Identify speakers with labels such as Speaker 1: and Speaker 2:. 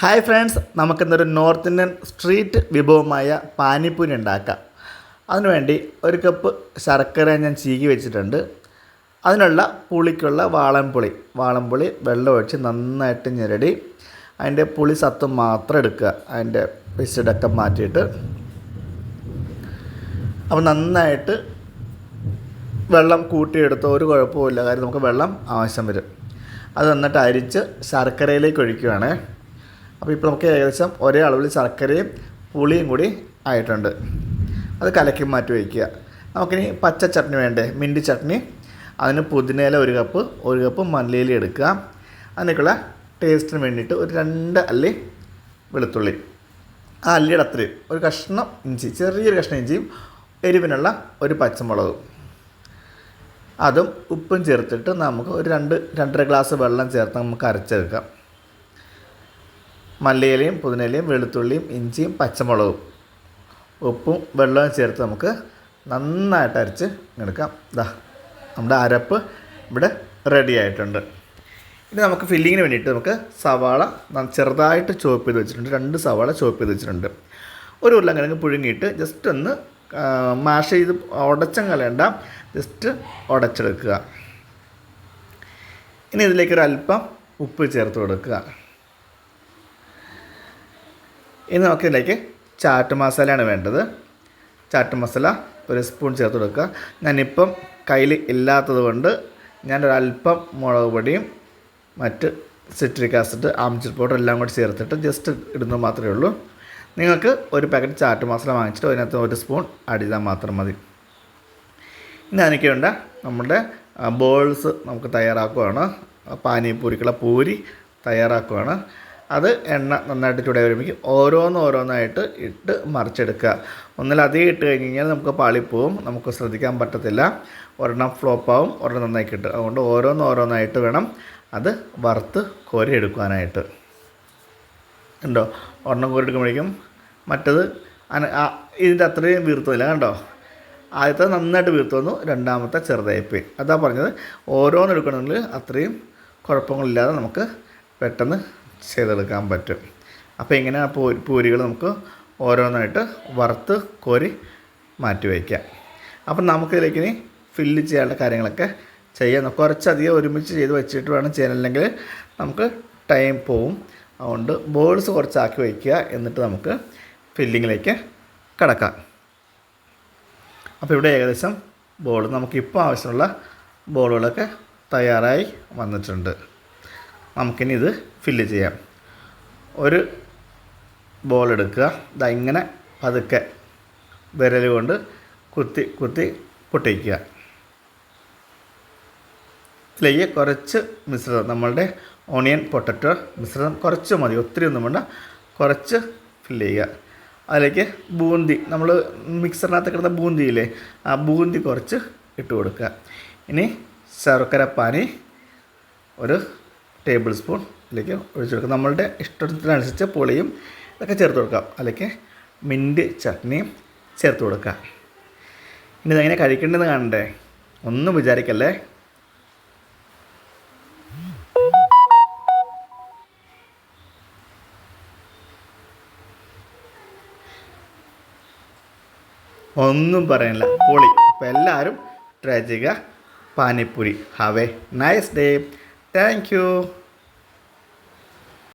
Speaker 1: Hi friends നമുക്കിന്നൊരു north Indian street വിഭവമായ പാനിപ്പൂരി ഉണ്ടാക്കാം. അതിനുവേണ്ടി ഒരു കപ്പ് ശർക്കര ഞാൻ ചീകി വെച്ചിട്ടുണ്ട്. അതിനുള്ള പുളിക്കുള്ള വാളൻപുളി. വാളൻപുളി വെള്ളം ഒഴിച്ച് നന്നായിട്ട് ഞെരടി. അതിന്റെ പുളി സത്വം മാത്രം എടുക്കുക. അതിന്റെ പിസിടൊക്കെ മാറ്റിയിട്ട്. അപ്പോൾ നന്നായിട്ട് വെള്ളം കൂട്ടിയെടുത്തോ ഒരു കുഴപ്പമില്ല കാര്യം നമുക്ക് വെള്ളം ആവശ്യം വരും. അത് നന്നായിട്ട് അരിച്ച് ശർക്കരയിലേക്ക് ഒഴിക്കുകയാണ് അപ്പോൾ ഇപ്പോൾ നമുക്ക് ഏകദേശം ഒരേ അളവിൽ ശർക്കരയും പുളിയും കൂടി ആയിട്ടുണ്ട്. അത് കലക്കി മാറ്റി വയ്ക്കുക. നമുക്കിനി പച്ച ചട്നി വേണ്ടേ? മിന്റ് ചട്നി. അതിന് പുതിനയില ഒരു കപ്പ് ഒരു കപ്പ് മല്ലിയില എടുക്കുക. അതിനൊക്കെയുള്ള ടേസ്റ്റിന് വേണ്ടിയിട്ട് ഒരു രണ്ട് അല്ലി വെളുത്തുള്ളി. ആ അല്ലിയുടെ അത്രയും. ഒരു കഷ്ണം ഇഞ്ചി ചെറിയൊരു കഷ്ണം ഇഞ്ചിയും എരിവിനുള്ള ഒരു പച്ചമുളകും. അതും ഉപ്പും ചേർത്തിട്ട് നമുക്ക് ഒരു രണ്ട് രണ്ടര ഗ്ലാസ് വെള്ളം ചേർത്ത് നമുക്ക് അരച്ചെടുക്കാം. മല്ലിയിലയും പുതിനയിലയും വെളുത്തുള്ളിയും ഇഞ്ചിയും പച്ചമുളകും. ഉപ്പും വെള്ളവും ചേർത്ത് നമുക്ക് നന്നായിട്ട് അരച്ച് എടുക്കാം. ഇതാ നമ്മുടെ അരപ്പ് ഇവിടെ റെഡി ആയിട്ടുണ്ട്. ഇനി നമുക്ക് ഫില്ലിങ്ങിന് വേണ്ടിയിട്ട് നമുക്ക് സവാള ചെറുതായിട്ട് ചോപ്പ് ചെയ്ത് വെച്ചിട്ടുണ്ട്. രണ്ട് സവാള ചോപ്പ് ചെയ്ത് വെച്ചിട്ടുണ്ട്. ഒരു ഉരുളക്കിഴങ്ങ് പുഴുങ്ങിയിട്ട് ജസ്റ്റ് ഒന്ന് മാഷ് ചെയ്ത് ഉടച്ചം കളയണ്ട ജസ്റ്റ് ഉടച്ചെടുക്കുക. ഇനി ഇതിലേക്ക് ഒരു അല്പം ഉപ്പ് ചേർത്ത് കൊടുക്കുക. ഇനി നമുക്ക് ഇതിലേക്ക് ചാറ്റ് മസാലയാണ് വേണ്ടത്. ചാറ്റ് മസാല ഒരു സ്പൂൺ ചേർത്ത് കൊടുക്കുക. ഞാനിപ്പം കയ്യിൽ ഇല്ലാത്തത് കൊണ്ട് ഞാനൊരല്പം മുളക് പൊടിയും മറ്റ് സിട്രിക് ആസിഡ് ആംചൂർ പൗഡർ എല്ലാം കൂടി ചേർത്തിട്ട് ജസ്റ്റ് ഇടുന്നത് മാത്രമേ ഉള്ളൂ. നിങ്ങൾക്ക് ഒരു പാക്കറ്റ് ചാറ്റ് മസാല വാങ്ങിച്ചിട്ട് അതിനകത്ത് ഒരു സ്പൂൺ ആഡ് ചെയ്താൽ മാത്രം മതി. ഇനി എനിക്ക് വേണ്ട നമ്മുടെ ബോൾസ് നമുക്ക് തയ്യാറാക്കുകയാണ് പാനിപ്പൂരിക്കുള്ള പൂരി തയ്യാറാക്കുകയാണ് അത് എണ്ണ നന്നായിട്ട് ചൂടായി വരുമ്പോൾ ഓരോന്ന് ഓരോന്നായിട്ട് ഇട്ട് മറിച്ചെടുക്കുക. ഒന്നിലധികം ഇട്ട് കഴിഞ്ഞ് കഴിഞ്ഞാൽ നമുക്ക് പാളിപ്പോവും നമുക്ക് ശ്രദ്ധിക്കാൻ പറ്റത്തില്ല. ഒരെണ്ണം ഫ്ലോപ്പാവും ഒരെണ്ണം നന്നായി കിട്ടും. അതുകൊണ്ട് ഓരോന്ന് ഓരോന്നായിട്ട് വേണം അത് വറുത്ത് കോരി എടുക്കുവാനായിട്ട് ഉണ്ടോ ഒരെണ്ണം കോരി എടുക്കുമ്പോഴേക്കും മറ്റത് അന- ഇതിന്റെ അത്രയും വീർത്തുമില്ല കണ്ടോ? ആദ്യത്തെ നന്നായിട്ട് വീർത്തു വന്നു രണ്ടാമത്തെ ചെറുതായിപ്പോയി. അതാ പറഞ്ഞത്. ഓരോന്നെടുക്കണമെങ്കിൽ അത്രയും കുഴപ്പങ്ങളില്ലാതെ നമുക്ക് പെട്ടെന്ന് ചെയ്തെടുക്കാൻ പറ്റും. അപ്പോൾ ഇങ്ങനെ ആ പൂരികൾ നമുക്ക് ഓരോന്നായിട്ട് വറുത്ത് കോരി മാറ്റി വയ്ക്കാം. അപ്പം നമുക്കിതിലേക്ക് ഇനി ഫില്ല് ചെയ്യാനുള്ള കാര്യങ്ങളൊക്കെ ചെയ്യാം. കുറച്ചധികം ഒരുമിച്ച് ചെയ്ത് വെച്ചിട്ട് വേണം ചെയ്യാനല്ലെങ്കിൽ നമുക്ക് ടൈം പോവും. അതുകൊണ്ട് ബോൾസ് കുറച്ചാക്കി വയ്ക്കുക എന്നിട്ട് നമുക്ക് ഫില്ലിങ്ങിലേക്ക് കിടക്കാം. അപ്പോൾ ഇവിടെ ഏകദേശം ബോൾ നമുക്കിപ്പോൾ ആവശ്യമുള്ള ബോളുകളൊക്കെ തയ്യാറായി വന്നിട്ടുണ്ട്. നമുക്കിനി ഇത് ഫില്ല് ചെയ്യാം. ഒരു ബോൾ എടുക്കുക. ഇതാ ഇങ്ങനെ പതുക്കെ വിരൽ കൊണ്ട് കുത്തി കുത്തി പൊട്ടിക്കുക. ഇതിലേക്ക് കുറച്ച് മിശ്രിതം നമ്മളുടെ ഓണിയൻ പൊട്ടറ്റോ മിശ്രിതം കുറച്ച് മതി. ഒത്തിരി ഒന്നും വേണ്ട. കുറച്ച് ഫില്ല് ചെയ്യുക. അതിലേക്ക് ബൂന്തി നമ്മൾ മിക്സറിനകത്ത് കിടന്ന ബൂന്തിയില്ലേ ആ ബൂന്തി കുറച്ച് ഇട്ട് കൊടുക്കുക. ഇനി ശർക്കര പാനി ഒരു ടേബിൾ സ്പൂൺ ഇതിലേക്ക് ഒഴിച്ചു കൊടുക്കുക നമ്മളുടെ ഇഷ്ടത്തിനനുസരിച്ച് പുളിയും ഇതൊക്കെ ചേർത്ത് കൊടുക്കാം. അല്ലെങ്കിൽ മിന്റ് ചട്നിയും ചേർത്ത് കൊടുക്കുക. ഇനി ഇതെങ്ങനെ കഴിക്കേണ്ടതെന്ന് കാണണ്ടേ? ഒന്നും വിചാരിക്കല്ലേ? ഒന്നും പറയുന്നില്ല പൊളി. അപ്പോൾ എല്ലാവരും ട്രൈ ചെയ്യുക. Panipuri. Have a nice day. Thank you.